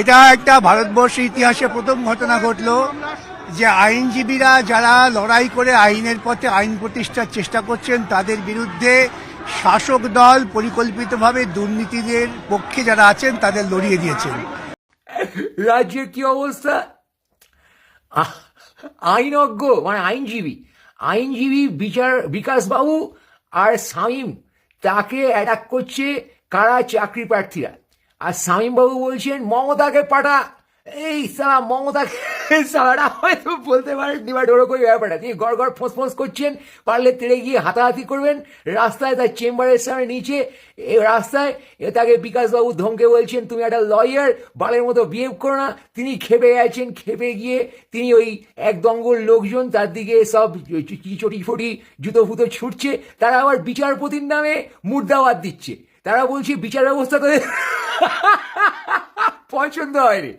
এটা একটা ভারতবর্ষের ইতিহাসে প্রথম ঘটনা ঘটলো যে আইনজীবীরা যারা লড়াই করে আইনের পথে আইন প্রতিষ্ঠার চেষ্টা করছেন, তাদের বিরুদ্ধে শাসক দল পরিকল্পিতভাবে দুর্নীতিদের পক্ষে যারা আছেন, তাদের লড়িয়ে দিয়েছেন। রাজ্যের কি অবস্থা? আইনজ্ঞ মানে আইনজীবী। আইনজীবী বিচার বিকাশ বাবু আর শামীম, তাকে অ্যাটাক করছে কারা? চাকরি প্রার্থীরা। আর শামীম বাবু বলছেন, মমতাকে পাঠা। এই সালা মমতাকে সালাটা হয়তো বলতে পারেন এবার ওরকম ব্যাপারটা। তিনি গড় গড় ফোঁস ফোঁস করছেন, পারলে তেড়ে গিয়ে হাতাহাতি করবেন। রাস্তায় তার চেম্বারের সামনে নিচে রাস্তায়, এ তাকে বিকাশবাবু ধমকে বলছেন, তুমি একটা লয়ার বালের মতো বিহেভ করো না। তিনি খেপে গেছেন, খেপে গিয়ে তিনি ওই এক দঙ্গল লোকজন, তার দিকে সব চটি ফটি, জুতো ফুতো ছুটছে। তারা আবার বিচারপতির নামে মুর্দাবাদ দিচ্ছে। তারা বলছে, বিচার ব্যবস্থা তো পছন্দ হয়নি।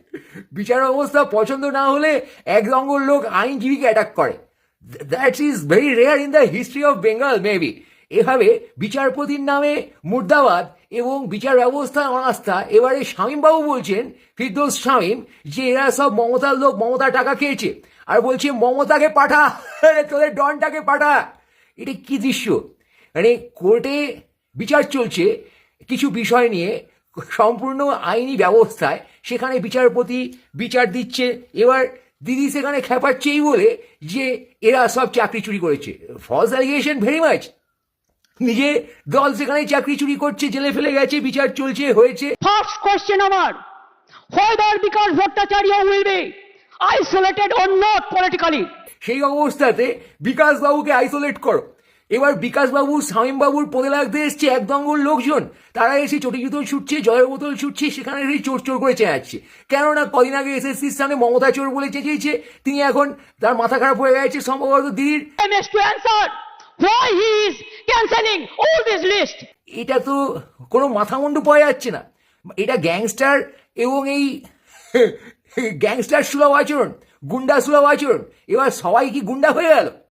বিচার ব্যবস্থা পছন্দ না হলে এক দঙ্গল লোক আইনজীবীকে অ্যাটাক করে। That is very rare in the history of Bengal maybe এভাবে বিচারপতির নামে মুর্দাবাদ এবং বিচার ব্যবস্থার অনাস্থা এবারে শামীমবাবু বলছেন, ফিরদোস শামীম, যে এরা সব মমতার লোক মমতা টাকা খেয়েছে। আর বলছে, মমতাকে পাঠা, তোদের ডনটাকে পাঠা। এটা কি দৃশ্য? মানে কোর্টে বিচার চলছে, কিছু বিষয় নিয়ে সম্পূর্ণ আইনি ব্যবস্থায় সেখানে বিচারপতি বিচার দিচ্ছে। এবার দিদি সেখানে খেপাচ্ছেই বলে যে এরা সব চাকরি চুরি করেছে। ফলস অ্যালিগেশন ভেরি মাচ নিজে দল সেখানে চাকরি চুরি করছে জেলে ফেলে গেছে বিচার চলছে হয়েছে। First question আমার whether because Bhattacharya will be isolated or not politically. সেই অবস্থাতে বিকাশবাবুকে আইসোলেট করো। এবার বিকাশবাবু শামীমবাবুর পদে লাগতে এসছে এক দঙ্গল লোকজন। তারা এসে চটি জুতো ছুটছে জলের বোতল ছুটছে সেখানে এসে চোর চোর করে চেঁচাচ্ছে। কেননা কদিন আগে এসএসসির সামনে মমতা চোর বলে চেঁচিয়েছে তিনি এখন তার মাথা খারাপ হয়ে গেছে সম্ভবত দিদির. এটা তো কোনো মাথা মুন্ডু পাওয়া যাচ্ছে না। এটা গ্যাংস্টার এবং এই গ্যাংস্টার সুলভ আচরণ গুন্ডা সুলভ আচরণ। এবার সবাই কি গুন্ডা হয়ে গেল?